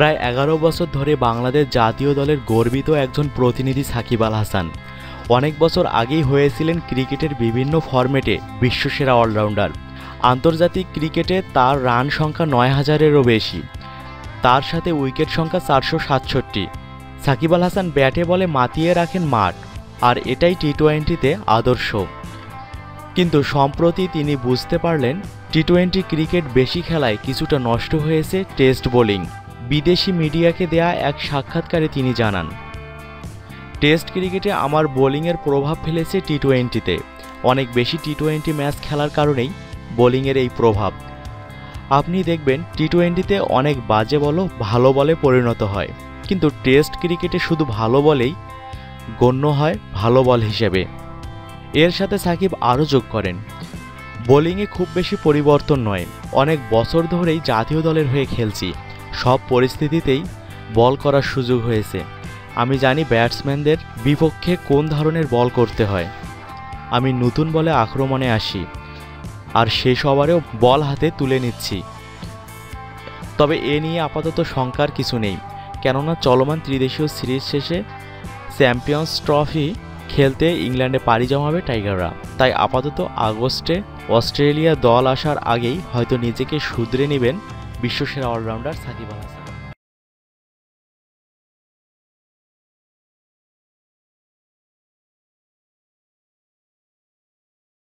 প্রায় এগারো বছর ধরে বাংলাদেশ জাতীয় দলের গর্বিত একজন প্রতিনিধি সাকিব আল হাসান। অনেক বছর আগেই হয়েছিলেন ক্রিকেটের বিভিন্ন ফরম্যাটে বিশ্বসেরা অলরাউন্ডার। আন্তর্জাতিক ক্রিকেটে তার রান সংখ্যা নয় হাজারেরও বেশি। তার সাথে উইকেট সংখ্যা চারশো সাতষট্টি। সাকিব আল হাসান ব্যাটে বলে মাতিয়ে রাখেন মাঠ, আর এটাই টি টোয়েন্টিতে আদর্শ। কিন্তু সম্প্রতি তিনি বুঝতে পারলেন টি টোয়েন্টি ক্রিকেট বেশি খেলায় কিছুটা নষ্ট হয়েছে টেস্ট বোলিং। বিদেশি মিডিয়াকে দেয়া এক সাক্ষাৎকারে তিনি জানান, টেস্ট ক্রিকেটে আমার বোলিংয়ের প্রভাব ফেলেছে টি টোয়েন্টিতে অনেক বেশি টি টোয়েন্টি ম্যাচ খেলার কারণেই বোলিংয়ের এই প্রভাব। আপনি দেখবেন টি টোয়েন্টিতে অনেক বাজে বলও ভালো বলে পরিণত হয়। কিন্তু টেস্ট ক্রিকেটে শুধু ভালো বলেই গণ্য হয় ভালো বল হিসেবে। এর সাথে সাকিব আরও যোগ করেন, বোলিংয়ে খুব বেশি পরিবর্তন নয়। অনেক বছর ধরেই জাতীয় দলের হয়ে খেলছি। সব পরিস্থিতিতেই বল করার সুযোগ হয়েছে। আমি জানি ব্যাটসম্যানদের বিপক্ষে কোন ধরনের বল করতে হয়। আমি নতুন বলে আক্রমণে আসি, আর শেষ ওভারেও বল হাতে তুলে নিচ্ছি। তবে এ নিয়ে আপাতত শঙ্কার কিছু নেই, কেননা চলমান ত্রিদেশীয় সিরিজ শেষে চ্যাম্পিয়ন্স ট্রফি খেলতে ইংল্যান্ডে পাড়ি জমাবে টাইগাররা। তাই আপাতত আগস্টে অস্ট্রেলিয়া দল আসার আগেই হয়তো নিজেকে শুধরে নেবেন বিশ্বসেরা অলরাউন্ডার সাকিব আল হাসান।